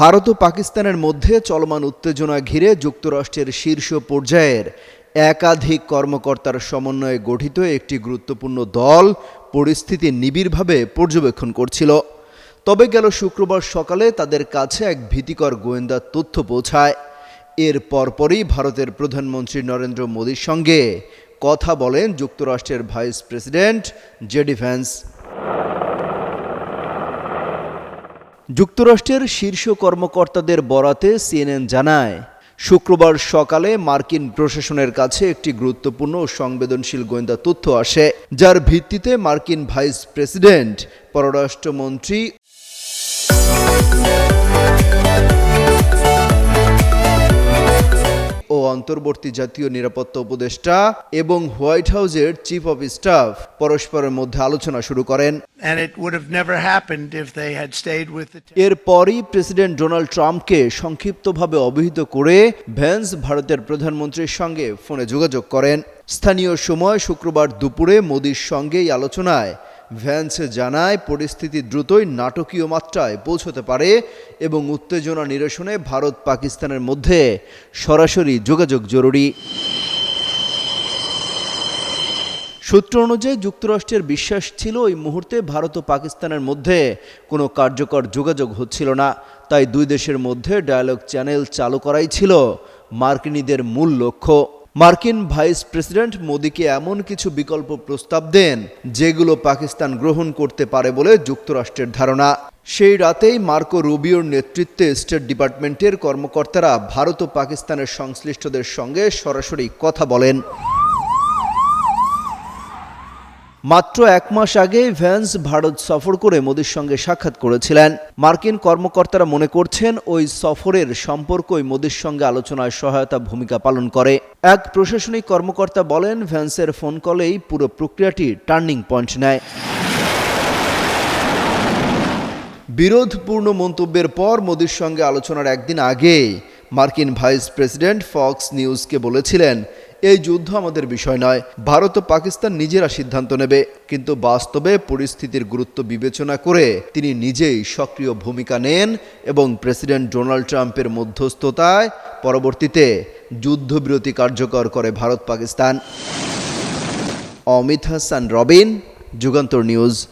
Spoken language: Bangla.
ভারত ও পাকিস্তানের মধ্যে চলমান উত্তেজনা ঘিরে যুক্তরাষ্ট্রের শীর্ষ পর্যায়ের একাধিক কর্মকর্তার সমন্বয়ে গঠিত একটি গুরুত্বপূর্ণ দল পরিস্থিতি নিবিড়ভাবে পর্যবেক্ষণ করছিল। তবে গেল শুক্রবার সকালে তাদের কাছে এক ভীতিকর গোয়েন্দা তথ্য পৌঁছায়। এর পরপরই ভারতের প্রধানমন্ত্রী নরেন্দ্র মোদীর সঙ্গে কথা বলেন যুক্তরাষ্ট্রের ভাইস প্রেসিডেন্ট জেডি ভ্যান্স। যুক্তরাষ্ট্রের শীর্ষ কর্মকর্তাদের বরাতে সিএনএন জানায়, শুক্রবার সকালে মার্কিন প্রশাসনের কাছে একটি গুরুত্বপূর্ণ সংবেদনশীল গোয়েন্দা তথ্য আসে, যার ভিত্তিতে মার্কিন ভাইস প্রেসিডেন্ট, পররাষ্ট্রমন্ত্রী অন্তর্বর্তী জাতীয় নিরাপত্তা উপদেষ্টা এবং হোয়াইট হাউসের চিফ অফ স্টাফ পরস্পরের মধ্যে আলোচনা শুরু করেন. এরপরই প্রেসিডেন্ট ডোনাল্ড ট্রাম্পকে সংক্ষিপ্তভাবে অবহিত করে ভ্যান্স ভারতের প্রধানমন্ত্রীর সঙ্গে ফোনে যোগাযোগ করেন স্থানীয় সময় শুক্রবার দুপুরে মোদির সঙ্গে এই আলোচনায় ভ্যান্স জানায়, পরিস্থিতি দ্রুতই নাটকীয় মাত্রায় পৌঁছতে পারে এবং উত্তেজনা নিরসনে ভারত পাকিস্তানের মধ্যে সরাসরি যোগাযোগ জরুরি। সূত্র অনুযায়ী, যুক্তরাষ্ট্রের বিশ্বাস ছিল ওই মুহূর্তে ভারত ও পাকিস্তানের মধ্যে কোনো কার্যকর যোগাযোগ হচ্ছিল না। তাই দুই দেশের মধ্যে ডায়ালগ চ্যানেল চালু করাই ছিল মার্কিনীদের মূল লক্ষ্য। মার্কিন ভাইস প্রেসিডেন্ট মোদীকে এমন কিছু বিকল্প প্রস্তাব দেন, যেগুলো পাকিস্তান গ্রহণ করতে পারে বলে যুক্তরাষ্ট্রের ধারণা। সেই রাতেই মার্কো রুবিওর নেতৃত্বে স্টেট ডিপার্টমেন্টের কর্মকর্তারা ভারত ও পাকিস্তানের সংশ্লিষ্টদের সঙ্গে সরাসরি কথা বলেন। মাত্র এক মাস আগে ভ্যান্স ভারত সফর করে মোদির সঙ্গে সাক্ষাৎ করেছিলেন। মার্কিন কর্মকর্তারা মনে করছেন ওই সফরের সম্পর্কই মোদির সঙ্গে আলোচনায় সহায়তা ভূমিকা পালন করে। এক প্রশাসনিক কর্মকর্তা বলেন, ভ্যান্সের ফোন কলেই পুরো প্রক্রিয়াটি টার্নিং পয়েন্ট নেয়। বিরোধপূর্ণ মন্তব্যের পর মোদির সঙ্গে আলোচনার একদিন আগে মার্কিন ভাইস প্রেসিডেন্ট ফক্স নিউজকে বলেছিলেন এই যুদ্ধ আমাদের বিষয় নয়। ভারত ও পাকিস্তান নিজেরা সিদ্ধান্ত নেবে। কিন্তু বাস্তবে পরিস্থিতির গুরুত্ব বিবেচনা করে তিনি নিজেই সক্রিয় ভূমিকা নেন এবং প্রেসিডেন্ট ডোনাল্ড ট্রাম্পের মধ্যস্থতায় পরবর্তীতে যুদ্ধবিরতি কার্যকর করে ভারত পাকিস্তান অমিত হাসান, রবিন, যুগান্তর নিউজ।